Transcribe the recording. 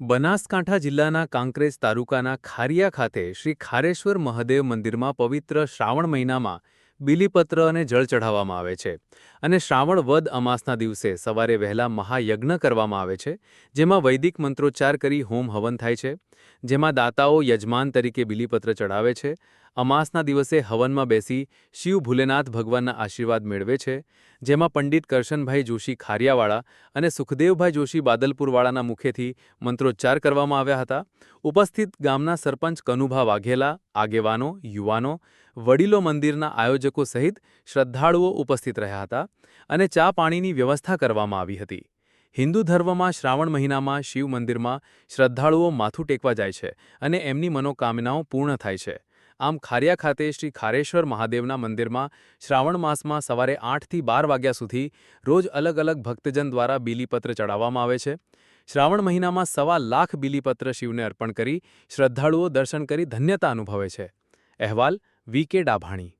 બનાસકાંઠા જિલ્લાના કાંકરેજ તાલુકાના ખારિયા ખાતે શ્રી ખારેશ્વર મહાદેવ મંદિરમાં પવિત્ર શ્રાવણ મહિનામાં બીલીપત્ર અને જળ ચઢાવવામાં આવે છે. અને શ્રાવણ વદ અમાસના દિવસે સવારે વહેલા મહાયજ્ઞ કરવામાં આવે છે, જેમાં વૈદિક મંત્રોચ્ચાર કરી હોમ હવન થાય છે, જેમાં દાતાઓ યજમાન તરીકે બિલીપત્ર ચઢાવે છે, અમાસના દિવસે હવનમાં બેસી શિવ ભૂલેનાથ ભગવાનના આશીર્વાદ મેળવે છે, જેમાં પંડિત કરશનભાઈ જોશી ખારિયાવાળા અને સુખદેવભાઈ જોશી બાદલપુરવાળાના મુખેથી મંત્રોચ્ચાર કરવામાં આવ્યા હતા. ઉપસ્થિત ગામના સરપંચ કનુભા વાઘેલા, આગેવાનો, યુવાનો વડીલો મંદિરના આયોજકો સહિત શ્રદ્ધાળુઓ ઉપસ્થિત રહ્યા હતા અને ચા પાણીની વ્યવસ્થા કરવામાં આવી હતી. હિન્દુ ધર્મમાં શ્રાવણ મહિનામાં શિવ મંદિરમાં શ્રદ્ધાળુઓ માથું ટેકવા જાય છે અને એમની મનોકામનાઓ પૂર્ણ થાય છે. આમ ખારિયા ખાતે શ્રી ખારેશ્વર મહાદેવના મંદિરમાં શ્રાવણ માસમાં સવારે આઠથી બાર વાગ્યા સુધી રોજ અલગ અલગ ભક્તજન દ્વારા બીલીપત્ર ચડાવવામાં આવે છે. શ્રાવણ મહિનામાં સવા લાખ બીલીપત્ર શિવને અર્પણ કરી શ્રદ્ધાળુઓ દર્શન કરી ધન્યતા અનુભવે છે. અહેવાલ વી કે ડાભાણી.